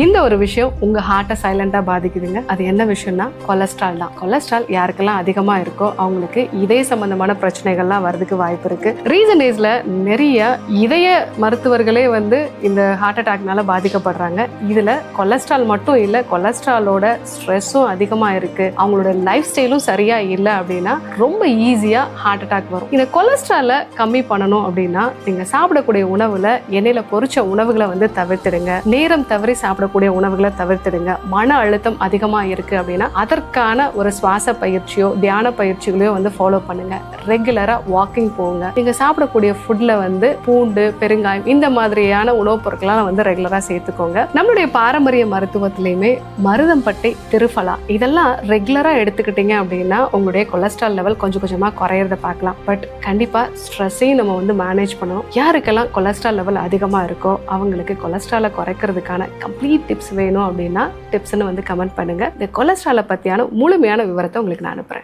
இந்த ஒரு விஷயம் உங்க ஹார்ட்டை சைலண்டா பாதிக்குதுங்க. அது என்ன விஷயம்னா கொலஸ்ட்ரால் தான். கொலஸ்ட்ரால் யாருக்கெல்லாம் அதிகமா இருக்கோ அவங்களுக்கு இதய சம்பந்தமான பிரச்சனைகள்லாம் வரதுக்கு வாய்ப்பு இருக்கு. ரீசன் டேஸ்ல நிறைய இதய மருத்துவர்களே வந்து இந்த ஹார்ட் அட்டாக்னால பாதிக்கப்படுறாங்க. இதுல கொலஸ்ட்ரால் மட்டும் இல்ல கொலஸ்ட்ராலோட ஸ்ட்ரெஸ்ஸும் அதிகமா இருக்கு. அவங்களோட லைஃப் ஸ்டைலும் சரியா இல்லை அப்படின்னா ரொம்ப ஈஸியா ஹார்ட் அட்டாக் வரும். இந்த கொலஸ்ட்ராலை கம்மி பண்ணணும் அப்படின்னா நீங்க சாப்பிடக்கூடிய உணவுல எண்ணெயில பொறிச்ச உணவுகளை வந்து தவிர்த்துடுங்க. நேரம் தவறி சாப்பிடக்கூடிய உணவுகளை தவிர்த்துடுங்க. மன அழுத்தம் அதிகமா இருக்கு அப்படின்னா அதற்கான ஒரு சுவாச பயிற்சியோ தியான பயிற்சிகளையோ வந்து ஃபாலோ பண்ணுங்க. ரெகுலராக வாக்கிங் போங்க. நீங்க சாப்பிடக்கூடிய ஃபுட்டில் வந்து பூண்டு பெருங்காயம் இந்த மாதிரியான உணவுப் பொருட்கள்லாம் வந்து ரெகுலராக சேர்த்துக்கோங்க. நம்மளுடைய பாரம்பரிய மருத்துவத்திலையுமே மருதம்பட்டை திருஃபலா இதெல்லாம் ரெகுலராக எடுத்துக்கிட்டீங்க அப்படின்னா உங்களுடைய கொலஸ்ட்ரால் லெவல் கொஞ்சம் கொஞ்சமா குறையிறத பார்க்கலாம். பட் கண்டிப்பாக ஸ்ட்ரெஸ்ஸையும் நம்ம வந்து மேனேஜ் பண்ணணும். யாருக்கெல்லாம் கொலஸ்ட்ரால் லெவல் அதிகமாக இருக்கோ அவங்களுக்கு கொலஸ்ட்ராலை குறைக்கிறதுக்கான கம்ப்ளீட் டிப்ஸ் வேணும் அப்படின்னா டிப்ஸ்னு வந்து கமெண்ட் பண்ணுங்கள் இந்த கொலஸ்ட்ராலை பற்றியான முழுமையான விவரத்தை உங்களுக்கு நான் அனுப்புகிறேன்